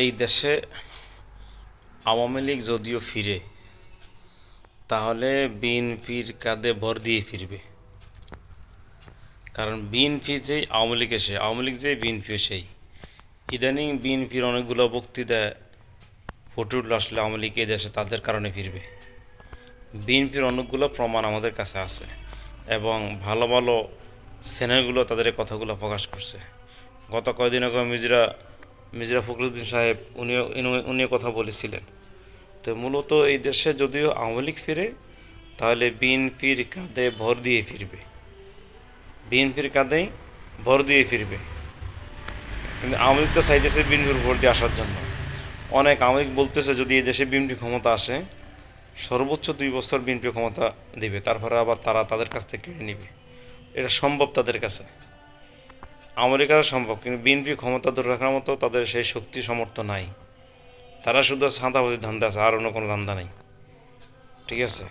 এই দেশে আওয়ামী লীগ যদিও ফিরে, তাহলে বিএনপির কাঁধে ভর দিয়ে ফিরবে। কারণ বিএনপি যেই আওয়ামী লীগ এসে আওয়ামী লীগ যেই বিএনপিও সেই, ইদানিং বিএনপির অনেকগুলো বক্তৃতায় ফুটে উঠল আসলে আওয়ামী লীগ এই দেশে তাদের কারণে ফিরবে। বিএনপির অনেকগুলো প্রমাণ আমাদের কাছে আছে এবং ভালো ভালো চ্যানেলগুলো তাদের কথাগুলো প্রকাশ করছে। গত কয়েকদিন আগে মিজরা মিজরা ফখরুদ্দিন সাহেব, উনিও উনি- উনিও কথা বলেছিলেন। তো মূলত এই দেশে যদিও আওয়ামী লীগ ফিরে, তাহলে বিএনপির কাঁধে ভর দিয়ে ফিরবে। বিএনপির কাঁধেই ভর দিয়ে ফিরবে। কিন্তু আওয়ামী লীগ তো চাইতেছে বিএনপির ভোট দিয়ে আসার জন্য। অনেক আওয়ামী লীগ বলতেছে, যদি এই দেশে বিএনপি ক্ষমতা আসে, সর্বোচ্চ দুই বছর বিএনপি ক্ষমতা দেবে। তারপরে আবার তারা তাদের কাছ থেকে কেড়ে নিবে। এটা সম্ভব তাদের কাছে। আমেরিকার সম্ভব, কিন্তু বিএনপি ক্ষমতা ধরে রাখার মতো তাদের সেই শক্তি সমর্থ নাই। তারা শুধু সাঁতাবাজির ধান্দা আছে, আর অন্য কোনো ধান্দা নেই। ঠিক আছে?